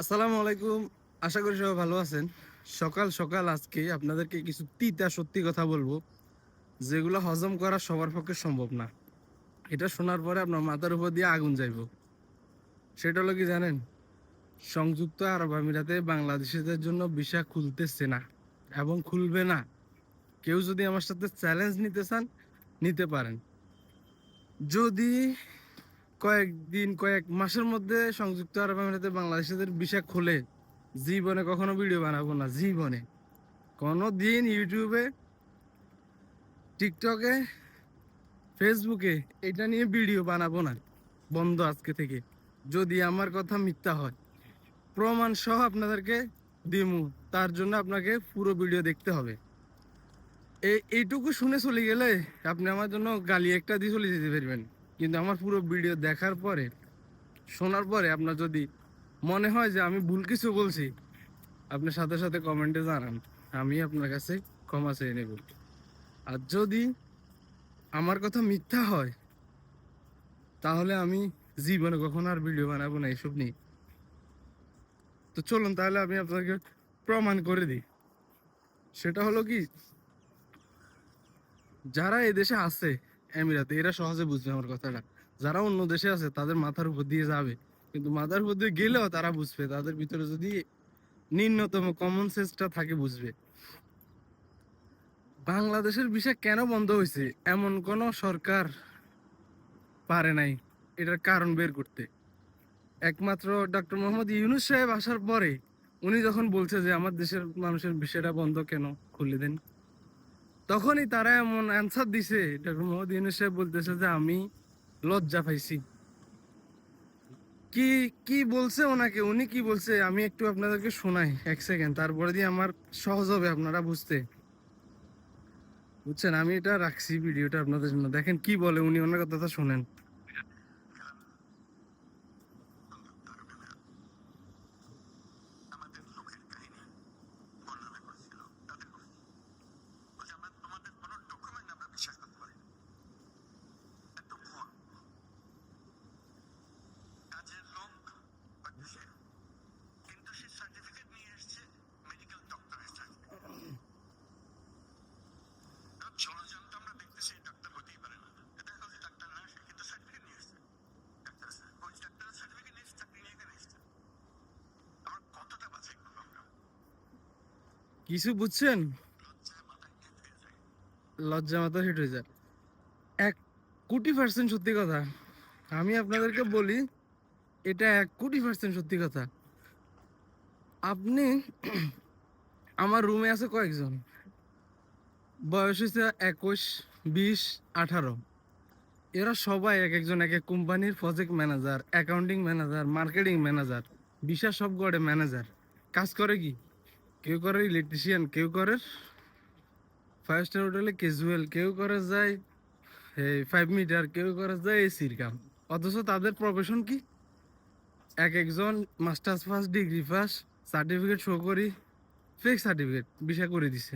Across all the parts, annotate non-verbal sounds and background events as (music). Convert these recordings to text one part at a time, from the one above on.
আসসালামু আলাইকুম। আশা করি সবাই ভালো আছেন। সকাল সকাল আজকে আপনাদেরকে কিছু তিতা সত্যি কথা বলব, যেগুলো হজম করা সবার পক্ষে সম্ভব না। এটা শোনার পরে আপনার মাথার উপর দিয়ে আগুন যাইব। সেটা হলো কি জানেন? সংযুক্ত আরব আমিরাতে বাংলাদেশিদের জন্য ভিসা খুলতেছে না এবং খুলবে না। কেউ যদি আমার সাথে চ্যালেঞ্জ নিতে চান, নিতে পারেন। যদি কয়েকদিন, কয়েক মাসের মধ্যে সংযুক্ত আরব আমিরাতে বাংলাদেশিদের ভিসা খোলে। জীবনে কখনো ভিডিও বানাবো না, জীবনে। কোনো দিন ইউটিউবে, টিকটকে, ফেসবুকে এটা নিয়ে ভিডিও বানাবো না, বন্ধ আজকে থেকে। যদি আমার কথা মিথ্যা হয় প্রমাণ সহ আপনাদেরকে দিমু, তার জন্য আপনাকে পুরো ভিডিও দেখতে হবে। এই এইটুকু শুনে চলে গেলে আপনি আমার জন্য গালি একটা দিয়ে চলে যেতে পারবেন। কিন্তু আমার পুরো ভিডিও দেখার পরে, শোনার পরে আপনার যদি মনে হয় যে আমি ভুল কিছু বলছি আপনি সাথে সাথে কমেন্টে জানান, আমি আপনার কাছে ক্ষমা চেয়ে নেব। আর যদি আমার কথা মিথ্যা হয়, তাহলে আমি জীবনে কখনো আর ভিডিও বানাবো না এসব নিয়ে। তো চলুন তাহলে আমি আপনাকে প্রমাণ করে দিই। সেটা হলো কি, যারা এই দেশে আছে এমিরাতে, এরা সহজে বুঝবে আমার কথাটা। যারা অন্য দেশে আছে, তাদের মাথার উপর দিয়ে যাবে। কিন্তু মাথার উপর দিয়ে গেলেও তারা বুঝবে, তাদের ভিতরে যদি নিম্নতম কমন সেন্সটা থাকে, বুঝবে। বাংলাদেশের বিষয় কেন বন্ধ হয়েছে? এমন কোন সরকার পারে নাই, এটার কারণ বের করতে। একমাত্র ডক্টর মোহাম্মদ ইউনুস সাহেব আসার পরে, উনি যখন বলছে যে, আমার দেশের মানুষের বিষয়টা বন্ধ কেন? খুলে দেন। তখনই তারা এমন অ্যান্সার দিছে। ডক্টর মোহাম্মদ ইউনুস সাহেব বলতেছে যে, আমি লজ্জা পাইছি। কি কি বলছে ওনাকে? উনি কি বলছে? আমি একটু আপনাদেরকে শোনাই, এক সেকেন্ড তারপরে দিয়ে আমার সহজ হবে আপনারা বুঝতে। বুঝছেন? আমি এটা রাখছি, ভিডিওটা আপনাদের জন্য। দেখেন কি বলে, উনি ওনার কথাটা শোনেন আমাদের লোকের কাহিনী বর্ণনা করেছিল তাদের কথা বলছে আমরা তোমাদের কোনো ডকুমেন্ট আমরা বিশ্বাস করতে পারি না এত ভুল কাজের লোক পাঠিয়েছে কিন্তু সে সার্টিফিকেট নিয়ে এসছে মেডিকেল ডক্টরের সার্টিফিকেট ষড়যন্ত্র আমরা দেখতেছি ডাক্তার হতেই পারে না এটা এখন যে ডাক্তার না সে কিন্তু সার্টিফিকেট নিয়ে এসছে ডাক্তার ওই ডাক্তারের সার্টিফিকেট নিয়ে এসছে চাকরি নিয়ে এখানে এসছে আমরা কতটা বাছাই করব আমরা কিছু বুঝছেন? লজ্জা মাথা হিট হয়ে যায়। এক কোটি পার্সেন্ট সত্যি কথা। আমি আপনাদেরকে বলি, এটা এক কোটি পার্সেন্ট সত্যি কথা। আপনি (clears throat) আমার রুমে আছে কয়েকজন। বয়স হয়েছে একুশ, বিশ, আঠারো। এরা সবাই এক একজন এক এক কোম্পানির project manager accounting manager marketing manager বিশা সব গড়ে ম্যানেজার কাজ করে কি? কেউ করে ইলেকট্রিশিয়ান কেউ করে ফাইভ স্টার হোটেলে ক্যাজুয়াল কেউ করে যায়, এই ফাইভ মিটার কেউ করে যায় এসির কাম অথচ তাদের প্রফেশন কি? এক একজন masters first degree first certificate show করি ফেক সার্টিফিকেট বিষয় করে দিছে।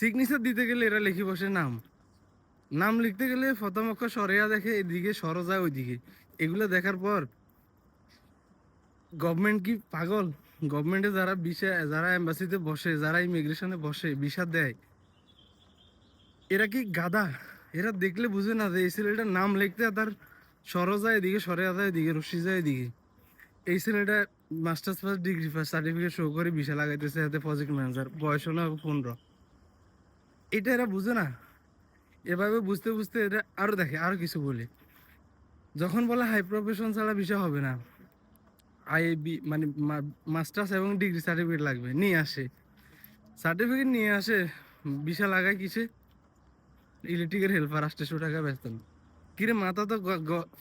সিগনেচার দিতে গেলে এরা লিখে বসে নাম। নাম লিখতে গেলে প্রথম অক্ষর সরেয়া দেখে, এদিকে সর যায় ওইদিকে। এগুলো দেখার পর গভর্নমেন্ট কি পাগল? গভর্নমেন্টে যারা বিষয় যারা এম্বাসিতে বসে, যারা ইমিগ্রেশনে বসে ভিসা দেয়, এরা কি গাদা এরা দেখলে বুঝে না যে এই ছেলেটার নাম লিখতে তার সর যায় এদিকে, সরে যায় এদিকে, রশি যায় এদিকে। এই ছেলেটা masters first degree first certificate show করে ভিসা লাগাইতেছে, হাতে প্রজেক্ট ম্যানেজার বয়স হলো পনেরো। এটা এরা বুঝে না। এভাবে বুঝতে বুঝতে এটা আরও দেখে, আরও কিছু বলে। যখন বলে হাই প্রফেশন ছাড়া ভিসা হবে না। আইবি মানে মাস্টার্স এবং ডিগ্রি সার্টিফিকেট লাগবে, নিয়ে আসে। সার্টিফিকেট নিয়ে আসে ভিসা লাগায় কিসে? ইলেকট্রিকের হেল্পার আটশো টাকা বেতন কিরে মাথা তো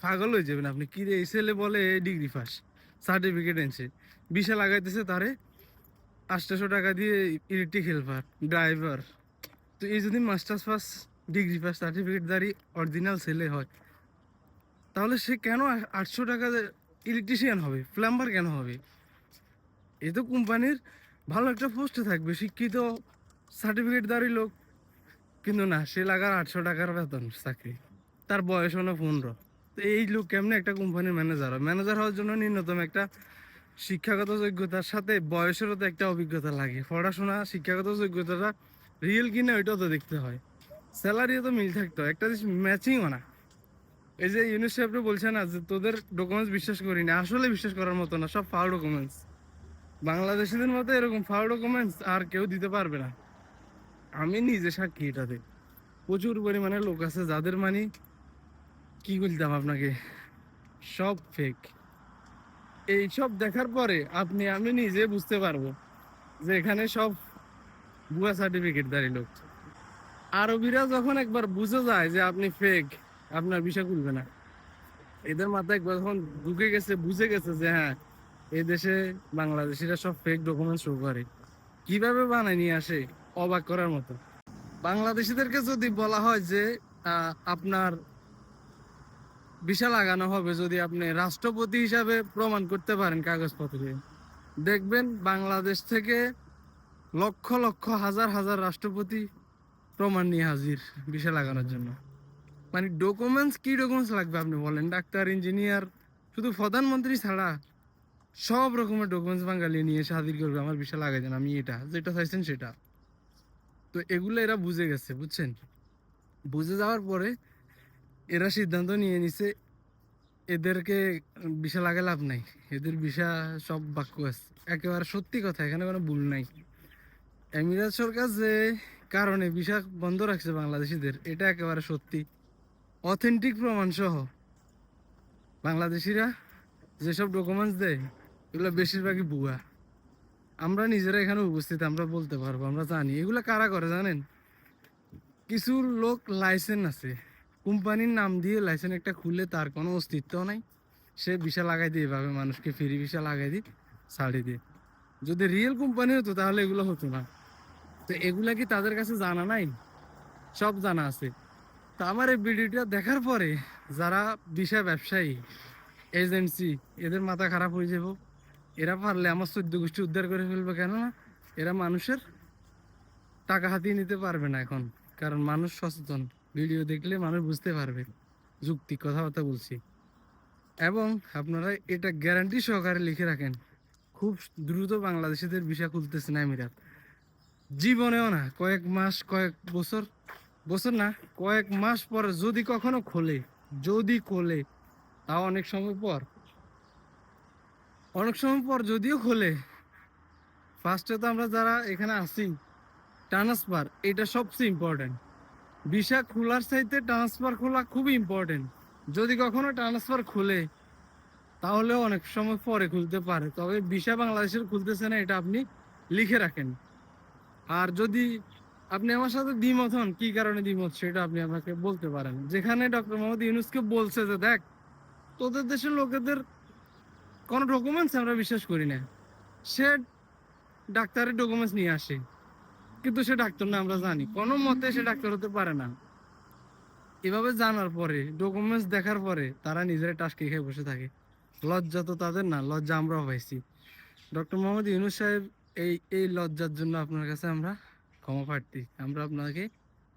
পাগল হয়ে যাবেন আপনি? কিরে এই ছেলে বলে ডিগ্রি ফার্স্ট সার্টিফিকেট এনেছে। ভিসা লাগাইতেছে তারে আটশো টাকা দিয়ে ইলেকট্রিক হেল্পার ড্রাইভার তো এই যদি masters first degree first certificate দাঁড়ি অরিজিনাল ছেলে হয়, তাহলে সে কেন আটশো টাকা ইলেকট্রিশিয়ান হবে প্লাম্বার কেন হবে? এ তো কোম্পানির ভালো একটা পোস্টে থাকবে, শিক্ষিত সার্টিফিকেট দাঁড়ি লোক। কিন্তু না, সে লাগার আটশো টাকার বেতন, চাকরি। তার বয়স হলো পনেরো। তো এই লোক কেমনে একটা কোম্পানির ম্যানেজার হয়? ম্যানেজার হওয়ার জন্য ন্যূনতম একটা শিক্ষাগত যোগ্যতার সাথে বয়সেরও তো একটা অভিজ্ঞতা লাগে। পড়াশোনা, শিক্ষাগত যোগ্যতাটা রিয়েল কিনা ওইটাও তো দেখতে হয়। স্যালারিও তো মিল থাকতো। একটা জিনিস ম্যাচিংও না। এই যে ইউনিসেফরে বলছে না যে তোদের ডকুমেন্টস বিশ্বাস করি না, আসলে বিশ্বাস করার মতো না, সব ফাও ডকুমেন্টস বাংলাদেশিদের মতো এরকম ফাও ডকুমেন্টস আর কেউ দিতে পারবে না। আমি নিজে সাক্ষী এটাতে। প্রচুর পরিমাণে লোক আছে যাদের মানে কি বলতাম আপনাকে? সব ফেক এই সব দেখার পরে আপনি, আমি নিজে বুঝতে পারব যে এখানে সব ভুয়া সার্টিফিকেট দাঁড়ি লোক। আরবিরা যখন একবার বুঝে যায় যে আপনি ফেক আপনার বিষয় খুলবে না। এদের মাথায় একবার যখন ঢুকে গেছে, বুঝে গেছে যে হ্যাঁ এই দেশে বাংলাদেশিরা সব ফেক ডকুমেন্ট শো করে। কীভাবে বানায় নিয়ে আসে, অবাক করার মতো। বাংলাদেশিদেরকে যদি বলা হয় যে আপনার ভিসা লাগানো হবে যদি আপনি রাষ্ট্রপতি হিসাবে প্রমাণ করতে পারেন কাগজপত্রে, দেখবেন বাংলাদেশ থেকে লক্ষ লক্ষ হাজার হাজার রাষ্ট্রপতি প্রমাণ নিয়ে হাজির ভিসা লাগানোর জন্য। মানে ডকুমেন্টস কি ডকুমেন্টস লাগবে আপনি বলেন? ডাক্তার ইঞ্জিনিয়ার শুধু প্রধানমন্ত্রী ছাড়া সব রকমের ডকুমেন্টস বাঙালি নিয়ে এসে হাজির করবে। আমার বিশাল আগে দেন আমি এটা, যেটা চাইছেন সেটা। তো এগুলো এরা বুঝে গেছে, বুঝছেন? বুঝে যাওয়ার পরে এরা সিদ্ধান্ত নিয়ে নিছে, এদেরকে বিষা লাগে লাভ নাই। এদের বিশা সব বাক্য আছে। একেবারে সত্যি কথা, এখানে কোনো ভুল নাই। এমিরাত সরকার যে কারণে বিষা বন্ধ রাখছে বাংলাদেশিদের, এটা একেবারে সত্যি। অথেন্টিক প্রমাণ সহ বাংলাদেশিরা যেসব ডকুমেন্টস দেয়, এগুলো বেশিরভাগই বুয়া আমরা নিজেরা এখানে উপস্থিত, আমরা বলতে পারব, আমরা জানি। এগুলো কারা করে জানেন? কিছু লোক লাইসেন্স আছে। কোম্পানির নাম দিয়ে লাইসেন্স একটা খুলে তার কোনো অস্তিত্ব নাই। সে ভিসা লাগাই দিয়ে এভাবে মানুষকে ফ্রি ভিসা লাগাই দিয়ে ছাড়ি দিয়ে। যদি রিয়েল কোম্পানি হতো, তাহলে এগুলো হতো না। তো এগুলা কি তাদের কাছে জানা নাই? সব জানা আছে। তো আমার এই ভিডিওটা দেখার পরে যারা ভিসা ব্যবসায়ী, এজেন্সি, এদের মাথা খারাপ হয়ে যাব। এরা পারলে আমার চোদ্দ গোষ্ঠী উদ্ধার করে ফেলবে কেননা এরা মানুষের টাকা হাতিয়ে নিতে পারবে না এখন। কারণ মানুষ সচেতন। ভিডিও দেখলে মানুষ বুঝতে পারবে। যুক্তি, কথাবার্তা বলছি। এবং আপনারা এটা গ্যারান্টি সহকারে লিখে রাখেন, খুব দ্রুত বাংলাদেশিদের ভিসা খুলতেছে না আমিরাত জীবনেও না, কয়েক মাস, কয়েক বছর বছর না? কয়েক মাস পর যদি কখনো খোলে, যদি খোলে, তাও অনেক সময় পর। অনেক সময় পর যদিও খোলে ফার্স্টে তো আমরা যারা এখানে আছি ট্রান্সফার এটা সবচেয়ে ইম্পর্টেন্ট ভিসা খোলার চাইতে ট্রান্সফার খোলা খুবই ইম্পর্টেন্ট যদি কখনো ট্রান্সফার খুলে, তাহলেও অনেক সময় পরে খুলতে পারে। তবে ভিসা বাংলাদেশের খুলতেছে না, এটা আপনি লিখে রাখেন। আর যদি আপনি আমার সাথে দ্বিমত হন, কি কারণে দ্বিমত সেটা আপনি আমাকে বলতে পারেন। যেখানে ডক্টর মোহাম্মদ ইউনুসকে বলছে যে, দেখ, তোদের দেশের লোকেদের কোনো ডকুমেন্টস আমরা বিশ্বাস করি না। সে ডাক্তারের ডকুমেন্টস নিয়ে আসে, কিন্তু সে ডাক্তার না, আমরা জানি। কোনো মতে সে ডাক্তার হতে পারে না। এভাবে জানার পরে ডকুমেন্টস দেখার পরে তারা নিজেরা টাস্কে খেয়ে বসে থাকে। লজ্জা তো তাদের না, লজ্জা আমরাও পাইছি। ডক্টর মোহাম্মদ ইউনুস সাহেব, এই এই লজ্জার জন্য আপনার কাছে আমরা ক্ষমা প্রার্থী। আমরা আপনাকে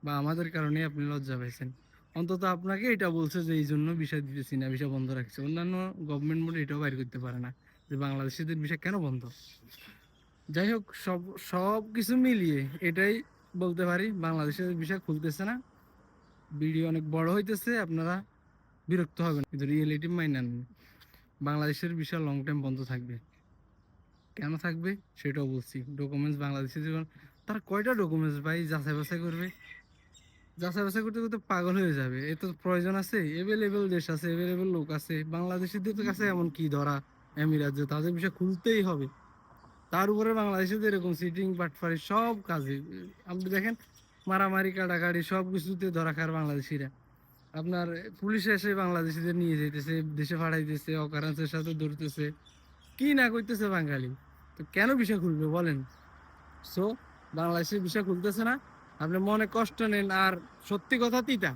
বা আমাদের কারণে আপনি লজ্জা পাইছেন। অন্তত আপনাকে এটা বলছে যে এই জন্য বিষয় দিতেছি না বিষয় বন্ধ রাখছে। অন্যান্য গভর্নমেন্ট মোডে এটাও বাইর করতে পারে না যে, বাংলাদেশিদের বিষয় কেন বন্ধ? যাই হোক, সব সব কিছু মিলিয়ে এটাই বলতে পারি, বাংলাদেশের বিষয় খুলতেছে না। ভিডিও অনেক বড় হইতেছে, আপনারা বিরক্ত হবেন কিন্তু রিয়েলিটি মাইনান বাংলাদেশের বিষয় লং টাইম বন্ধ থাকবে। কেন থাকবে? সেটাও বলছি। ডকুমেন্টস বাংলাদেশে যখন তার কয়টা ডকুমেন্টস ভাই? যাচাই বাছাই করবে? যাচাই বাছাই করতে করতে পাগল হয়ে যাবে। এ তো প্রয়োজন আছে। এভেলেবেল দেশ আছে এভেলেবেল লোক আছে। বাংলাদেশিদের কাছে এমন কি ধরা? এমিরাত যে তাদের বিষয় খুলতেই হবে। তার উপরে বাংলাদেশিদের এরকম সিটিং বাটফারি সব কাজে। আপনি দেখেন, মারামারি, কাটাকাটি সব কিছুতে ধরা খার বাংলাদেশিরা। আপনার পুলিশ এসে বাংলাদেশিদের নিয়ে যেতেছে দেশে ফাড়াইতেছে অকারেন্সের সাথে ধরতেছে। কি না করতেছে বাঙালি? তো কেন বিষয় খুলবে বলেন? সো বাংলাদেশের বিষয় খুলতেছে না। আপনি মনে কষ্ট নেন, আর সত্যি কথা তিতা।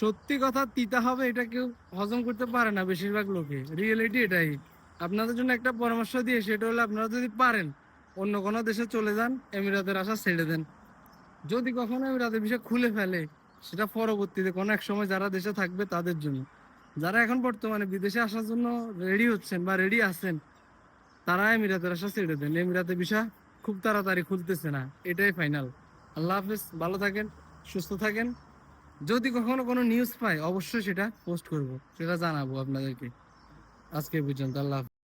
সত্যি কথা তিতা হবে, এটা কেউ হজম করতে পারে না বেশিরভাগ লোকে। রিয়েলিটি এটাই। আপনাদের জন্য একটা পরামর্শ দিয়ে, সেটা হলো আপনারা যদি পারেন, অন্য কোনো দেশে চলে যান, এমিরাতের আশা ছেড়ে দেন। যদি কখনো এমিরাতের বিষয় খুলে ফেলে, সেটা পরবর্তীতে কোনো এক সময় যারা দেশে থাকবে তাদের জন্য। যারা এখন বর্তমানে বিদেশে আসার জন্য রেডি হচ্ছেন বা রেডি আছেন, তারা এমিরাতের আশা ছেড়ে দেন। এমিরাতে ভিসা খুব তাড়াতাড়ি খুলতেছে না, এটাই ফাইনাল আল্লাহ হাফেজ, ভালো থাকেন, সুস্থ থাকেন। যদি কখনো কোনো নিউজ পাই, অবশ্যই সেটা পোস্ট করব, সেটা জানাব আপনাদেরকে। আজকে পর্যন্ত, আল্লাহ।